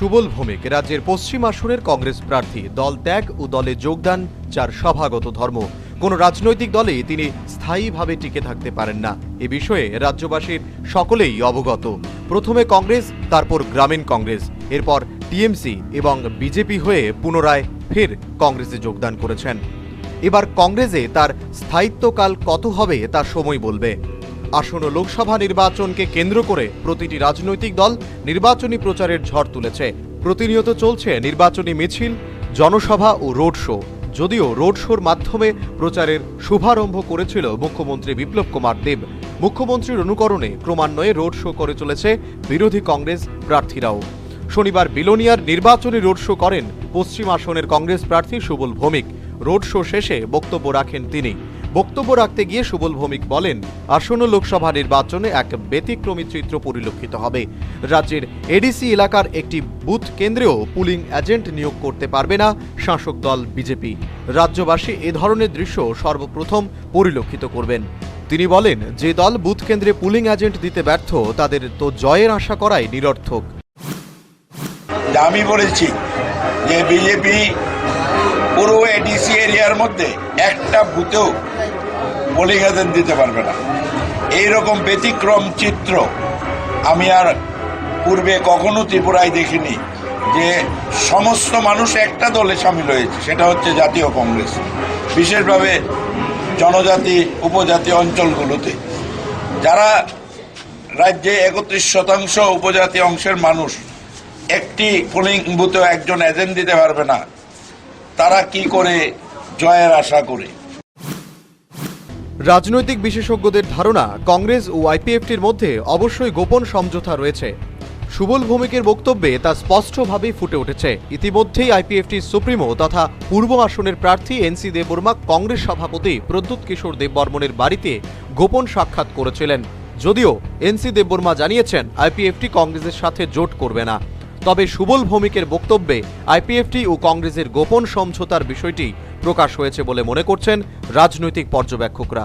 সুবল ভৌমিক, রাজ্যের পশ্চিম আসনের কংগ্রেস প্রার্থী, দল ত্যাগ ও দলে যোগদান যার সভাগত ধর্ম। কোনো রাজনৈতিক দলে তিনি স্থায়ীভাবে টিকে থাকতে পারেন না। এ বিষয়ে রাজ্যবাসীর সকলেই অবগত। প্রথমে কংগ্রেস, তারপর গ্রামীণ কংগ্রেস। এরপর টিএমসি এবং বিজেপি হয়ে পুনরায় ফের কংগ্রেসে যোগদান করেছেন। এবার কংগ্রেসে তার স্থায়িত্বকাল কত হবে তা সময় বলবে। আসন্ন লোকসভা নির্বাচনকে কেন্দ্র করে প্রতিটি রাজনৈতিক দল নির্বাচনী প্রচারের ঝড় তুলেছে। প্রতিনিয়ত চলছে নির্বাচনী মিছিল, জনসভা ও রোড শো। যদিও রোড শোর মাধ্যমে প্রচারের শুভারম্ভ করেছিল মুখ্যমন্ত্রী বিপ্লব কুমার দেব। মুখ্যমন্ত্রীর অনুকরণে ক্রমান্বয়ে রোড শো করে চলেছে বিরোধী কংগ্রেস প্রার্থীরাও। শনিবার বিলোনিয়ার নির্বাচনী রোড শো করেন পশ্চিম আসনের কংগ্রেস প্রার্থী সুবল ভৌমিক। রোড শো শেষে বক্তব্য রাখেন তিনি। বক্তব্য রাখতে গিয়ে সুবল ভৌমিক বলেন, আসন্ন লোকসভা নির্বাচনে এক ব্যতিক্রমী চিত্র পরিলক্ষিত হবে। রাজ্যের এডিসি এলাকার একটি বুথ কেন্দ্রেও পুলিং এজেন্ট নিয়োগ করতে পারবে না শাসক দল বিজেপি। রাজ্যবাসী এ ধরনের দৃশ্য সর্বপ্রথম পরিলক্ষিত করবেন। তিনি বলেন, যে দল বুথ কেন্দ্রে পুলিং এজেন্ট দিতে ব্যর্থ, তাদের তো জয়ের আশা করাই নিরর্থক। আমি বলেছি যে বিজেপি পুরো এডিসি এরিয়ার মধ্যে একটা বুথেও পোলিং এজেন্ট দিতে পারবে না। এইরকম ব্যতিক্রম চিত্র আমি আর পূর্বে কখনো ত্রিপুরায় দেখিনি যে সমস্ত মানুষ একটা দলে সামিল হয়েছে, সেটা হচ্ছে জাতীয় কংগ্রেস। বিশেষভাবে জনজাতি, উপজাতি অঞ্চলগুলোতে। যারা রাজ্যে একত্রিশ শতাংশ উপজাতি অংশের মানুষ, একটি পোলিং বুথে একজন এজেন্ট দিতে পারবে না, তারা কি করে জয়ের আশা করে? রাজনৈতিক বিশেষজ্ঞদের ধারণা, কংগ্রেস ও আইপিএফটির মধ্যে অবশ্যই গোপন সমঝোতা রয়েছে। সুবল ভৌমিকের বক্তব্যে তা স্পষ্টভাবেই ফুটে উঠেছে। ইতিমধ্যেই আইপিএফটির সুপ্রিমো তথা পূর্ব আসনের প্রার্থী এনসি দেববর্মা কংগ্রেস সভাপতি প্রদ্যুৎ কিশোর দেববর্মনের বাড়িতে গোপন সাক্ষাৎ করেছিলেন। যদিও এনসি দেববর্মা জানিয়েছেন, আইপিএফটি কংগ্রেসের সাথে জোট করবে না। তবে সুবল ভৌমিকের বক্তব্যে আইপিএফটি ও কংগ্রেসের গোপন সমঝোতার বিষয়টি প্রকাশ হয়েছে বলে মনে করছেন রাজনৈতিক পর্যবেক্ষকরা।